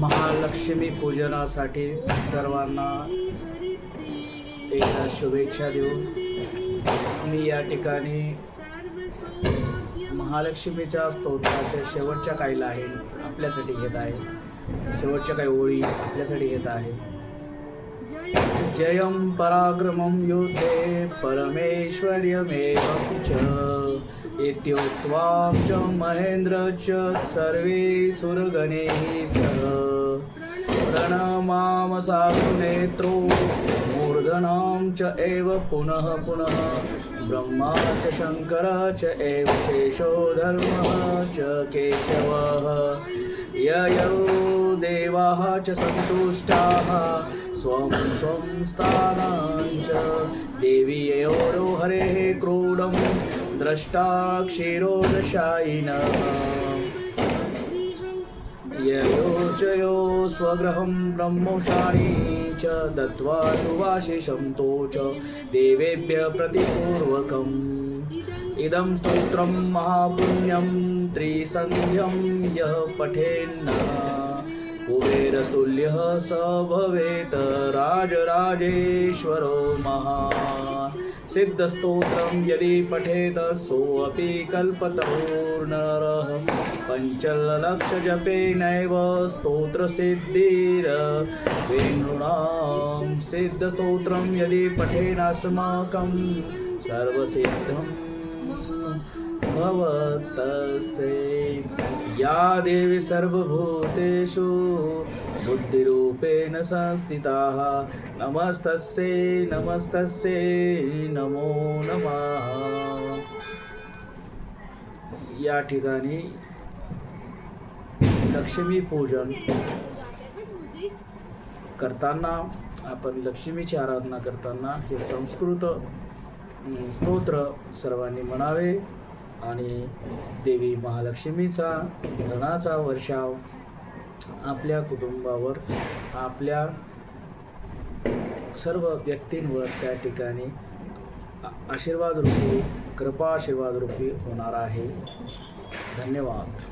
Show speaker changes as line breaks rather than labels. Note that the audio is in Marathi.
महालक्ष्मी पूजनासाठी सर्वांना एकदा शुभेच्छा देऊन मी या ठिकाणी महालक्ष्मीच्या स्तोत्राच्या शेवटच्या काही लाईन आपल्यासाठी घेत आहे. शेवटच्या काही ओळी आपल्यासाठी घेत आहे. जयं पराक्रमं युद्धे परमेश्वर्यमेव च. इत्युक्त्वा च महेन्द्र च सर्वे सुरगणैः सह प्रणमाम साधुनेत्रो मूर्धनां च एव पुनः पुनः ब्रह्मा च शङ्करः च एव शेषो धर्मः च केशवः। ययौ देवाः च सन्तुष्टाः स्वं स्वं स्थानां च। देवीयोरो हरेः क्रोडं द्रष्टा ययोचयो स्वगृहं ब्रह्मोषाणि च दत्त्वा शुभाशिषं तो च देवेभ्यः प्रतिपूर्वकम्। इदं स्तोत्रं महापुण्यं त्रिसन्ध्यं यः पठेन्न। कुबेरतुल्यः स भवेत् राजराजेश्वरो महान्। सिद्धस्तोत्रं यदि पठेत सोऽपि कल्पतरोर्नरः पञ्चलक्षजपेनैव स्तोत्रसिद्धिरवेणूनां सिद्धस्तोत्रं यदि पठेनास्माकं सर्वसिद्धं। भवतसे या देवी सर्वभूतेषु बुद्धिरूपेण संस्थिताः। नमस्तस्यै नमस्तस्यै नमो नमः। या ठिकाणी लक्ष्मी पूजन करताना आपण लक्ष्मीची आराधना करताना हे संस्कृत स्तोत्र सर्वांनी म्हणावे. आणि देवी महालक्ष्मीचा धनाचा वर्षाव आपल्या कुटुंबावर आपल्या सर्व व्यक्तींवर त्या ठिकाणी आशीर्वाद रूपी कृपा आशीर्वाद रूपी होणार आहे. धन्यवाद.